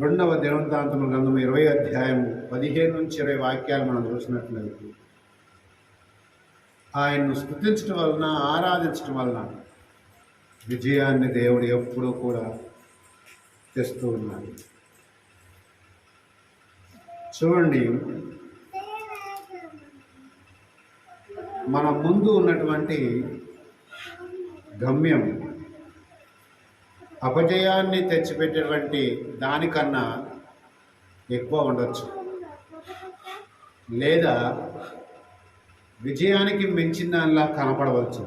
రెండవ దినవృత్తాంతము గ్రంథం ఇరవై అధ్యాయం పదిహేను నుంచి ఇరవై వాక్యాలు మనం చూసినట్లయితే ఆయన్ను స్థుతించడం వలన ఆరాధించడం వలన విజయాన్ని దేవుడు ఎప్పుడూ కూడా తెస్తూ ఉన్నాడు. చూడండి మన ముందు ఉన్నటువంటి గమ్యం అపజయాన్ని తెచ్చిపెట్టేటువంటి దానికన్నా ఎక్కువ ఉండొచ్చు. లేదా విజయానికి మించిన దానిలా కనపడవచ్చు.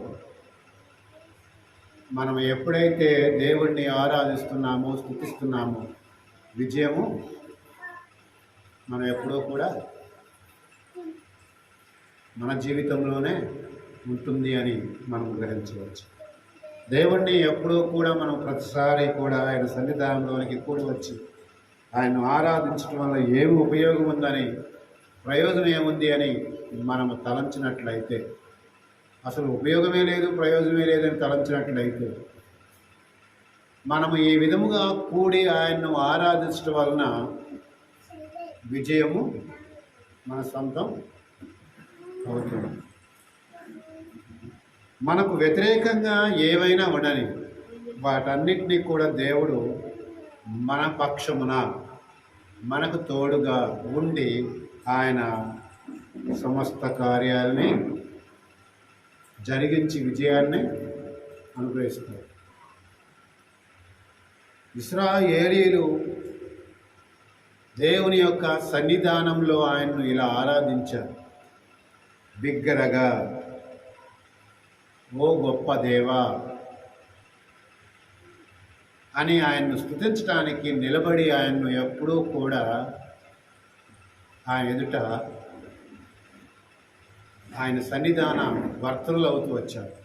మనం ఎప్పుడైతే దేవుణ్ణి ఆరాధిస్తున్నామో స్థుతిస్తున్నామో విజయము మనం ఎప్పుడూ కూడా మన జీవితంలోనే ఉంటుంది అని మనం గ్రహించవచ్చు. దేవుణ్ణి ఎప్పుడూ కూడా మనం ప్రతిసారి కూడా ఆయన సన్నిధానంలోనికి కూడి వచ్చి ఆయన్ను ఆరాధించడం వల్ల ఏమి ఉపయోగం ఉందని ప్రయోజనం ఏముంది అని మనము తలంచినట్లయితే అసలు ఉపయోగమే లేదు ప్రయోజనమే లేదని తలంచినట్లయితే మనము ఈ విధముగా కూడి ఆయన్ను ఆరాధించడం వలన విజయము మన సొంతం అవుతుంది మనకు వ్యతిరేకంగా ఏవైనా ఉండని వాటన్నిటినీ కూడా దేవుడు మన పక్షమున మనకు తోడుగా ఉండి ఆయన సమస్త కార్యాలని జరిగించి విజయాన్ని అనుగ్రహిస్తారు ఇస్రాయేలీలు దేవుని యొక్క సన్నిధానంలో ఆయన్ను ఇలా ఆరాధించారు. బిగ్గరగా ఓ గొప్ప దేవా. అని ఆయన్ను స్థుతించడానికి నిలబడి ఆయన్ను ఎప్పుడూ కూడా ఆయన ఎదుట ఆయన సన్నిధాన వర్తనులు అవుతూ వచ్చారు.